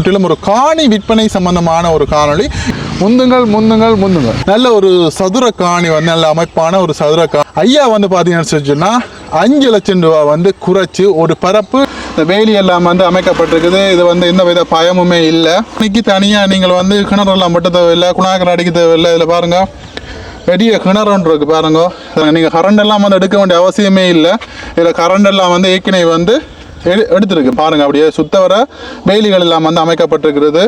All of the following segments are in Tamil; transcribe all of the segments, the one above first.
முற்றிலும் ஒரு காணி விற்பனை சம்பந்தமான ஒரு காணொளி. முந்துங்கள் முந்துங்கள் முந்துங்கள். நல்ல ஒரு சதுர காணி வந்து நல்ல அமைப்பான ஒரு சதுர காணி ஐயா வந்து பார்த்தீங்கன்னு சொன்னால் அஞ்சு லட்சம் ரூபா வந்து குறைச்சி ஒரு பரப்பு. இந்த வேலி எல்லாம் வந்து அமைக்கப்பட்டிருக்குது. இது வந்து எந்த வித பயமுமே இல்லை. இன்னைக்கு தனியாக நீங்கள் வந்து கிணறெல்லாம் மட்டும் தேவையில்லை குணாகரம் அடிக்க தேவையில்லை. இதில் பாருங்க பெரிய கிணறு இருக்குது பாருங்க. நீங்கள் கரண்ட் எல்லாம் வந்து எடுக்க வேண்டிய அவசியமே இல்லை. இதில் கரண்ட் எல்லாம் வந்து ஏற்கனவே வந்து எடுத்துருக்கு. பாருங்க அப்படியே சுத்த வர வேலிகள் எல்லாம் வந்து அமைக்கப்பட்டிருக்கிறது.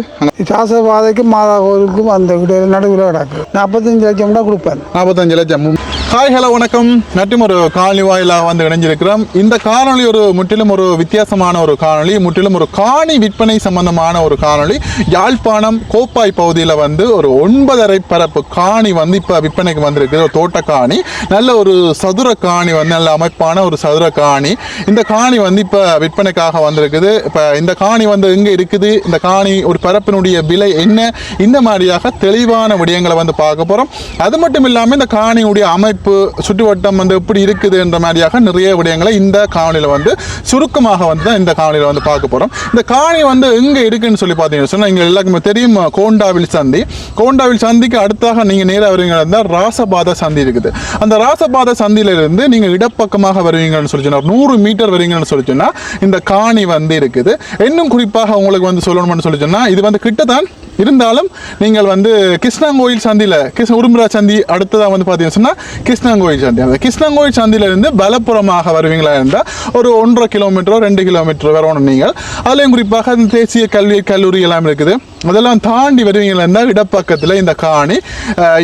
சாசபாதைக்கும் மாதா கோவிலுக்கும் அந்த நடுவில் கிடக்கு. நாற்பத்தஞ்சு லட்சம் தான் கொடுப்பேன். நாற்பத்தஞ்சு லட்சம். ஹாய் ஹலோ வணக்கம். மற்றும் ஒரு காணொலி வாயிலாக வந்து இணைஞ்சிருக்கிறோம். இந்த காணொளி ஒரு முற்றிலும் ஒரு வித்தியாசமான ஒரு காணொளி முற்றிலும் ஒரு காணி விற்பனை சம்பந்தமான ஒரு காணொளி. யாழ்ப்பாணம் கோப்பாய் பகுதியில் வந்து ஒரு ஒன்பதரை பரப்பு காணி வந்து இப்போ விற்பனைக்கு வந்திருக்கு ஒரு தோட்ட காணி நல்ல ஒரு சதுர காணி வந்து நல்ல அமைப்பான ஒரு சதுர காணி. இந்த காணி வந்து இப்போ விற்பனைக்காக வந்திருக்குது. இப்போ இந்த காணி வந்து எங்கே இருக்குது? இந்த காணி ஒரு பரப்பினுடைய விலை என்ன? இந்த மாதிரியாக தெளிவான விடயங்களை வந்து பார்க்க போகிறோம் அது மட்டும் இல்லாமல் இந்த காணியுடைய அமைப்பு சுற்றுவட்டம் வந்து எப்படி இருக்குது என்ற மாதிரியாக நிறைய விடயங்களை இந்த காணொலியில் வந்து சுருக்கமாக வந்து தான் இந்த காணொலியில் வந்து பார்க்க போகிறோம் இந்த காணி வந்து எங்கே இருக்குன்னு சொல்லி பார்த்தீங்கன்னு சொன்னால் எங்கள் எல்லாருக்குமே தெரியும் கோண்டாவில் சந்தி. கோண்டாவில் சந்திக்கு அடுத்தாக நீங்கள் நேராக வருவீங்கன்னா இருந்தால் ராசபாத சந்தி இருக்குது. அந்த ராசபாத சந்தியிலிருந்து நீங்கள் இடப்பக்கமாக வருவீங்கன்னு சொல்லி சொன்னால் நூறு மீட்டர் வருவீங்கன்னு சொல்லி சொன்னால் இந்த காணி வந்து இருக்குது. இன்னும் குறிப்பாக உங்களுக்கு வந்து சொல்லணும்னு சொல்லி சொன்னால் இது வந்து கிட்டத்தான் இருந்தாலும் நீங்கள் வந்து கிருஷ்ணாங்கோயில் சந்தியில் கிருஷ்ண உடும்புரா சந்தி அடுத்ததாக வந்து பார்த்தீங்கன்னு சொன்னால் கிருஷ்ணாங்கோயில் சந்தி. அந்த கிருஷ்ணாங்கோயில் சந்தியிலிருந்து பலப்புறமாக வருவீங்களா இருந்தால் ஒரு ஒன்றரை கிலோமீட்டரோ ரெண்டு கிலோமீட்டர் வரணும் நீங்கள். அதுலேயும் குறிப்பாக தேசிய கல்வி கல்லூரி எல்லாம் இருக்குது. அதெல்லாம் தாண்டி வருவீங்களா இருந்தால் இடப்பக்கத்தில் இந்த காணி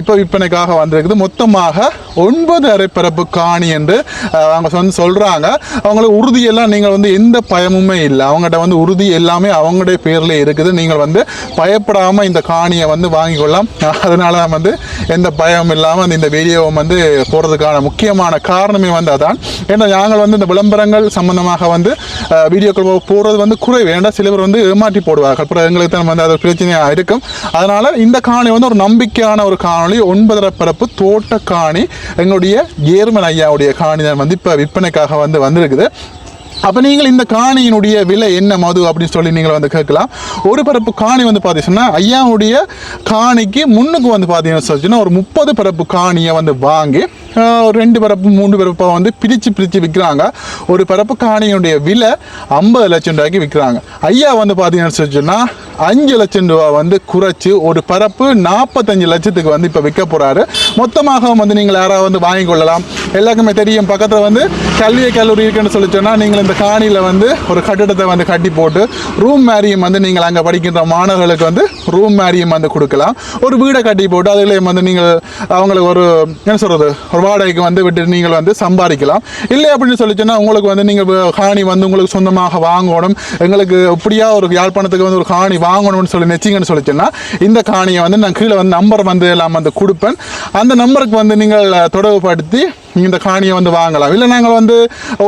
இப்போ விற்பனைக்காக வந்திருக்குது. மொத்தமாக ஒன்பது அரைப்பரப்பு காணி என்று அவங்க வந்து சொல்கிறாங்க அவங்களுக்கு உறுதியெல்லாம் நீங்கள் வந்து எந்த பயமுமே இல்லை. அவங்ககிட்ட வந்து உறுதி எல்லாமே அவங்களுடைய பேரில் இருக்குது. நீங்கள் வந்து பயப்பட பயப்படாமல் இந்த காணியை வந்து வாங்கிக்கொள்ளலாம். அதனால தான் வந்து எந்த பயமும் இல்லாமல் அந்த இந்த வீடியோவை வந்து போடுறதுக்கான முக்கியமான காரணமே வந்து அதான். ஏன்னா நாங்கள் வந்து இந்த விளம்பரங்கள் சம்பந்தமாக வந்து வீடியோக்கள் போடுறது வந்து குறைவு. ஏன்னா சில பேர் வந்து ஏமாற்றி போடுவார்கள். அப்புறம் எங்களுக்கு தான் வந்து அது பிரச்சனையாக இருக்கும். அதனால் இந்த காணி வந்து ஒரு நம்பிக்கையான ஒரு காணொலி ஒன்பதரை பரப்பு தோட்ட காணி எங்களுடைய ஏர்மன் ஐயாவுடைய காணி தான் வந்து இப்போ விற்பனைக்காக வந்து வந்திருக்குது. அப்போ நீங்கள் இந்த காணியினுடைய விலை என்ன மது அப்படின்னு சொல்லி நீங்கள் வந்து கேட்கலாம். ஒரு பரப்பு காணி வந்து பார்த்தீங்கன்னா ஐயாவுடைய காணிக்கு முன்னுக்கு வந்து பார்த்தீங்கன்னா சொல்லிச்சுன்னா ஒரு முப்பது பரப்பு காணியை வந்து வாங்கி ஒரு ரெண்டு பரப்பு மூன்று பரப்பாக வந்து பிரித்து பிரித்து விற்கிறாங்க ஒரு பரப்பு காணியினுடைய விலை ஐம்பது லட்சம் ரூபாய்க்கு விற்கிறாங்க ஐயா வந்து பார்த்தீங்கன்னு சொல்லிச்சுன்னா அஞ்சு லட்சம் ரூபா வந்து குறைச்சி ஒரு பரப்பு நாற்பத்தஞ்சு லட்சத்துக்கு வந்து இப்போ விற்க போகிறாரு மொத்தமாக வந்து நீங்கள் யாராவது வந்து வாங்கி கொள்ளலாம். எல்லாருக்குமே தெரியும் பக்கத்தில் வந்து கல்வியை கல்லூரி இருக்குன்னு சொல்லி சொன்னால் நீங்கள் இந்த காணியில் வந்து ஒரு கட்டிடத்தை வந்து கட்டி போட்டு ரூம் மேரியும் வந்து நீங்கள் அங்கே படிக்கின்ற மாணவர்களுக்கு வந்து ரூம் மேரியும் வந்து கொடுக்கலாம். ஒரு வீடை கட்டி போட்டு அதுலேயும் வந்து நீங்கள் அவங்களுக்கு ஒரு என்ன சொல்கிறது ஒரு வாடகைக்கு வந்து விட்டு நீங்கள் வந்து சம்பாதிக்கலாம். இல்லை அப்படின்னு சொல்லிச்சுன்னா உங்களுக்கு வந்து நீங்கள் காணி வந்து உங்களுக்கு சொந்தமாக வாங்கணும். எங்களுக்கு எப்படியா ஒரு யாழ்ப்பாணத்துக்கு வந்து ஒரு காணி வாங்கணும்னு சொல்லி நெச்சிங்கன்னு சொல்லி சொன்னால் இந்த காணியை வந்து நான் கீழே வந்து நம்பர் வந்து எல்லாம் வந்து கொடுப்பேன். அந்த நம்பருக்கு வந்து நீங்கள் தொடர்புபடுத்தி இந்த காணியை வந்து வாங்கலாம். இல்லை நாங்கள் வந்து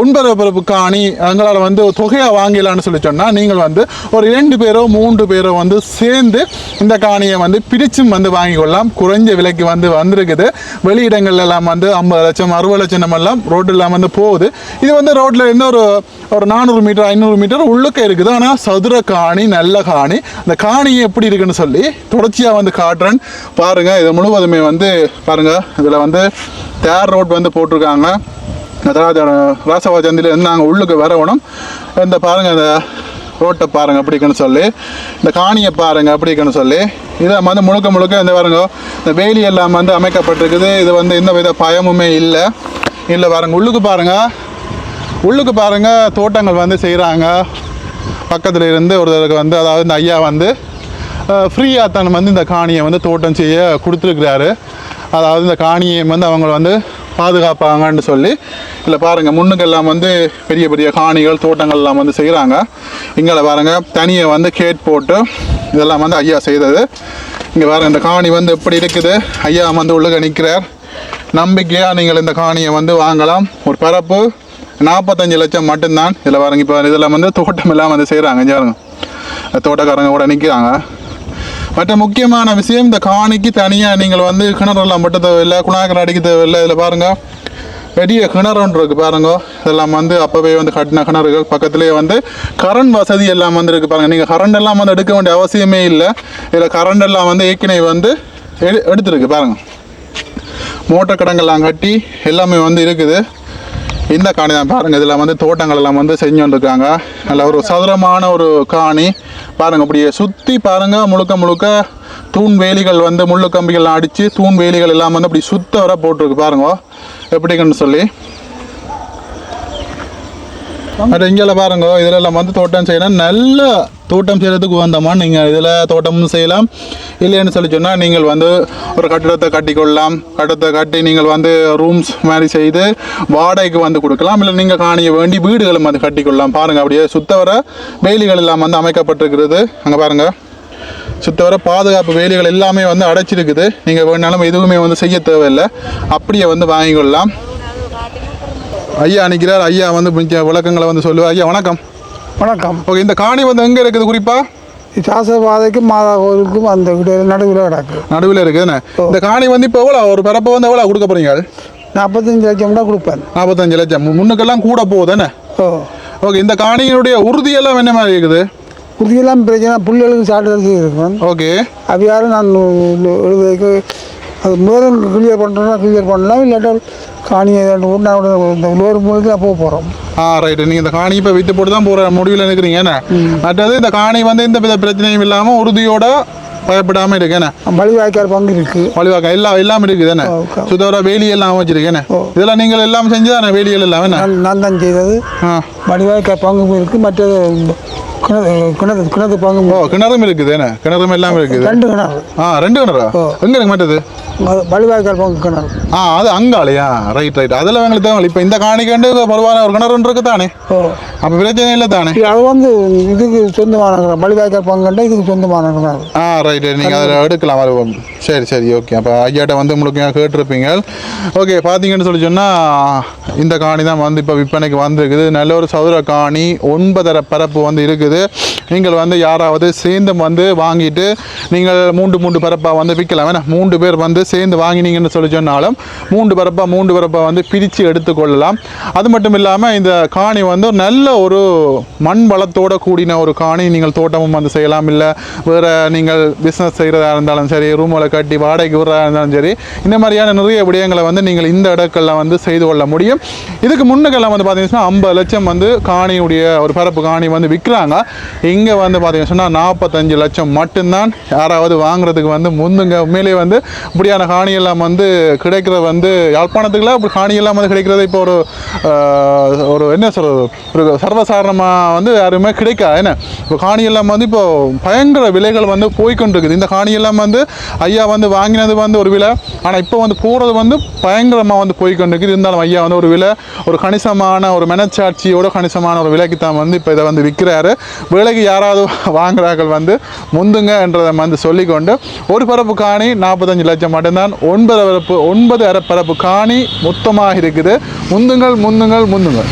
ஒன்பது பிறப்பு காணி எங்களால் வந்து தொகையாக வாங்கலான்னு சொல்லி சொன்னால் நீங்கள் வந்து ஒரு இரண்டு பேரோ மூன்று பேரோ வந்து சேர்ந்து இந்த காணியை வந்து பிரிச்சும் வந்து வாங்கிக்கொள்ளலாம். குறைஞ்ச விலைக்கு வந்து வந்திருக்குது. வெளியிடங்கள்லாம் வந்து ஐம்பது லட்சம் அறுபது லட்சம் எல்லாம் ரோட்டெல்லாம் வந்து போகுது. இது வந்து ரோட்டில் இருந்து ஒரு ஒரு நானூறு மீட்டர் ஐநூறு மீட்டர் உள்ளுக்க இருக்குது. ஆனால் சதுர காணி நல்ல காணி. அந்த காணி எப்படி இருக்குன்னு சொல்லி தொடர்ச்சியாக வந்து காட்டுறேன். பாருங்கள் இது முழுவதுமே வந்து பாருங்கள் இதில் வந்து தேர் ரோட் வந்து போட்டிருக்காங்க. ராசவா சந்தியில் நாங்கள் உள்ளுக்கு வரணும் இந்த பாருங்கள் இந்த ரோட்டை பாருங்கள் அப்படிங்கன்னு சொல்லி. இந்த காணியை பாருங்கள் அப்படிக்குன்னு சொல்லி. இதை வந்து முழுக்க முழுக்க இந்த பாருங்க இந்த வேலி எல்லாம் வந்து அமைக்கப்பட்டிருக்குது. இது வந்து எந்த வித பயமுமே இல்லை. இல்லை பாருங்கள் உள்ளுக்கு பாருங்கள் உள்ளுக்கு பாருங்கள் தோட்டங்கள் வந்து செய்கிறாங்க பக்கத்தில் இருந்து ஒருத்தருக்கு வந்து அதாவது இந்த ஐயா வந்து ஃப்ரீயாக தான் வந்து இந்த காணியை வந்து தோட்டம் செய்ய கொடுத்துருக்குறாரு. அதாவது இந்த காணியை வந்து அவங்க வந்து பாதுகாப்பாங்கன்னு சொல்லி இல்லை பாருங்கள் முன்னுக்கெல்லாம் வந்து பெரிய பெரிய காணிகள் தோட்டங்கள்லாம் வந்து செய்கிறாங்க இங்கே பாருங்கள் தனியை வந்து கேட் போட்டு இதெல்லாம் வந்து ஐயா செய்தது. இங்கே பாருங்கள் இந்த காணி வந்து எப்படி இருக்குது? ஐயா வந்து உள்ளுக நிற்கிறார் நம்பிக்கையாக நீங்கள் இந்த காணியை வந்து வாங்கலாம். ஒரு பரப்பு நாற்பத்தஞ்சு லட்சம் மட்டும்தான். இதில் பாருங்கள் இப்போ இதில் வந்து தோட்டம் எல்லாம் வந்து செய்கிறாங்க இங்க பாருங்க. தோட்டக்காரங்க கூட நிற்கிறாங்க மற்ற முக்கியமான விஷயம் இந்த காணிக்கு தனியாக நீங்கள் வந்து கிணறெல்லாம் மட்டும் தேவையில்லை குணாகரம் அடிக்க தேவையில்லை. இதில் பாருங்கள் பெரிய கிணறு ஒன்று இருக்குது பாருங்க. இதெல்லாம் வந்து அப்போவே வந்து கட்டின கிணறுகள். பக்கத்துலேயே வந்து கரண்ட் வசதி எல்லாம் வந்து இருக்குது பாருங்கள் நீங்கள் கரண்ட் எல்லாம் வந்து எடுக்க வேண்டிய அவசியமே இல்லை. இதில் கரண்ட் எல்லாம் வந்து ஏற்கனவே வந்து எடு எடுத்துருக்கு பாருங்கள் மோட்டர் கடங்கெல்லாம் கட்டி எல்லாமே வந்து இருக்குது. இந்த காணி தான் பாருங்க. இதில் வந்து தோட்டங்கள் எல்லாம் வந்து செஞ்சு வந்திருக்காங்க. நல்ல ஒரு சதுரமான ஒரு காணி. பாருங்க அப்படியே சுற்றி பாருங்க முழுக்க முழுக்க தூண் வேலிகள் வந்து முள்ளு கம்பிகள்லாம் அடித்து தூண் வேலிகள் எல்லாம் வந்து அப்படி சுத்த வர போட்டிருக்கு பாருங்க. எப்படிங்கன்னு சொல்லி. அது இங்கே பாருங்க இதில் எல்லாம் வந்து தோட்டம் செய்யலாம் நல்ல தோட்டம் செய்கிறதுக்கு வந்தோமா நீங்கள் இதில் தோட்டமும் செய்யலாம். இல்லைன்னு சொல்லி சொன்னால் நீங்கள் வந்து ஒரு கட்டிடத்தை கட்டிக்கொள்ளலாம். கட்டிடத்தை கட்டி நீங்கள் வந்து ரூம்ஸ் மாதிரி செய்து வாடகைக்கு வந்து கொடுக்கலாம். இல்லை நீங்கள் காணிய வேண்டி வீடுகளும் வந்து கட்டிக்கொள்ளலாம். பாருங்கள் அப்படியே சுத்த வர வேலிகள் எல்லாம் வந்து அமைக்கப்பட்டிருக்கிறது. அங்கே பாருங்கள் சுத்த வர பாதுகாப்பு வேலிகள் எல்லாமே வந்து அடைச்சிருக்குது. நீங்கள் வேணாலும் எதுவுமே வந்து செய்ய தேவையில்லை. அப்படியே வந்து வாங்கிக்கொள்ளலாம். ஐயா நிற்கிறார் ஐயா வந்து விளக்கங்களை வந்து சொல்லுவார். ஐயா வணக்கம். வணக்கம். ஓகே இந்த காணி வந்து எங்கே இருக்குது குறிப்பாக சாசபாதைக்கும் மாதா கோவிலுக்கும் அந்த நடுவில் கிடக்கு. நடுவில் இருக்குதுண்ணே இந்த காணி வந்து இப்போ எவ்வளோ? ஒரு பிறப்பை வந்து எவ்வளோ கொடுக்க போறீங்க நாற்பத்தஞ்சு லட்சம் கூட கொடுப்பேன். நாற்பத்தஞ்சு லட்சம். முன்னுக்கெல்லாம் கூட போகுதுண்ணே ஓ. ஓகே இந்த காணியினுடைய உறுதியெல்லாம் என்ன மாதிரி இருக்குது? புதியெல்லாம் பிரச்சனை புள்ளிகளுக்கு சாட்டு இருக்கேன். ஓகே. அவையாரும் நான் எழுதுக்கு அது முதல் கிளியர் பண்ணுறேன்னா கிளியர் பண்ணலாம் இல்லாட்டா காணி நான் இந்த லோர் மூலிக்கு போக போகிறோம் ஆ ரைட்டு நீங்கள் இந்த காணி இப்போ வித்து போட்டு தான் போகிற முடிவில் இருக்கிறீங்க என்ன? மற்றது இந்த காணி வந்து எந்த வித பிரச்சனையும் இல்லாமல் உறுதியோட பயப்படாமல் இருக்கேண்ணே மலி வாய்க்கால் பங்கு இருக்குது வழிவாக்கம் எல்லாம் எல்லாம் இருக்குதுண்ணே ஓகே. சுத்தவர வேலி எல்லாம் வச்சிருக்கேண்ணே இதெல்லாம் நீங்கள் எல்லாம் செஞ்சுதானே வேலிகள் எல்லாம் என்ன? நான் தான் செய்தது. ஆ. மடிவாய்க்கால் பங்கும் இருக்குது மற்றது கிணறு கிணறு பங்கும் ஓ கிணறும் இருக்குது என்ன? கிணறும் எல்லாம் இருக்குது. ரெண்டு கிணறு. ஆ ரெண்டு கிணறா. எங்க இருக்கு மற்றது? மடிவாய்க்கால் பங்கு கிணறு. ஆ அது அங்காலையா ரைட் ரைட் அதில் எங்களுக்கு தேவை இப்போ இந்த காணிக்கண்டு பரவாயில்ல ஒரு கிணறு இருக்கு தானே? ஓ. அப்போ பிரச்சனை இல்லை தானே? அது வந்து இதுக்கு சொந்தமான கிணறு. மடிவாய்க்கால் பங்குண்டா இதுக்கு சொந்தமான கிணறு. ஆ ரைட் நீங்கள் அதில் எடுக்கலாம் வருவோம். சரி சரி ஓகே அப்போ ஐயாட்ட வந்து உங்களுக்கு கேட்டிருப்பீங்க. ஓகே பார்த்தீங்கன்னு சொல்லி சொன்னால் இந்த காணி தான் வந்து இப்போ விற்பனைக்கு வந்திருக்குது. நல்ல ஒரு சதுர காணி ஒன்பதரை பரப்பு வந்து இருக்குது. நீங்கள் வந்து யாராவது சேர்ந்து வந்து வாங்கிட்டு நீங்கள் மூன்று மூன்று பரப்பாக வந்து விற்கலாம். ஏன்னா மூன்று பேர் வந்து சேர்ந்து வாங்கினீங்கன்னு சொல்லி சொன்னாலும் மூன்று பரப்பாக மூன்று பரப்பாக வந்து பிரித்து எடுத்துக்கொள்ளலாம். அது மட்டும் இல்லாமல் இந்த காணி வந்து நல்ல ஒரு மண் வளத்தோட கூடின ஒரு காணி. நீங்கள் தோட்டமும் வந்து செய்யலாம். இல்லை வேறு நீங்கள் பிஸ்னஸ் செய்கிறதா இருந்தாலும் சரி ரூமில் கட்டி வாடகைக்கு விடுறதா இருந்தாலும் சரி இந்த மாதிரியான நிறைய விடயங்களை வந்து நீங்கள் இந்த இடங்களில் வந்து செய்து கொள்ள முடியும். இதுக்கு முன்னுக்கெல்லாம் வந்து பார்த்தீங்கன்னா ஐம்பது லட்சம் வந்து வந்து காணியுடைய ஒரு பரப்பு காணி வந்து விற்கிறாங்க. இங்கே வந்து பார்த்தீங்கன்னா சொன்னால் நாற்பத்தஞ்சு லட்சம் மட்டும்தான் யாராவது வாங்குறதுக்கு வந்து முந்துங்க உண்மையிலேயே வந்து இப்படியான காணியெல்லாம் வந்து கிடைக்கிறது வந்து யாழ்ப்பாணத்துக்குலாம் இப்படி காணியெல்லாம் வந்து கிடைக்கிறது இப்போ ஒரு ஒரு என்ன சொல்கிறது ஒரு சர்வசாரணமாக வந்து யாருமே கிடைக்காது. என்ன? இப்போ காணியெல்லாம் வந்து இப்போ பயங்கர விலைகள் வந்து போய்க்கொண்டிருக்குது இந்த காணியெல்லாம் வந்து ஐயா வந்து வாங்கினது வந்து ஒரு விலை ஆனால் இப்போ வந்து போகிறது வந்து பயங்கரமாக வந்து போய்கொண்டிருக்குது. இருந்தாலும் ஐயா வந்து ஒரு விலை ஒரு கணிசமான ஒரு மனச்சாட்சியோட கணிசமான ஒரு விலைக்கு தான் வந்து இப்போ இதை வந்து விற்கிறாரு விலைக்கு யாராவது வாங்குறார்கள் வந்து முந்துங்க என்றதை வந்து சொல்லிக்கொண்டு ஒரு பரப்பு காணி நாற்பத்தஞ்சு லட்சம் மட்டும்தான். ஒன்பது பரப்பு ஒன்பது அரை பரப்பு காணி மொத்தமாக இருக்குது. முந்துங்கள் முந்துங்கள் முந்துங்கள்.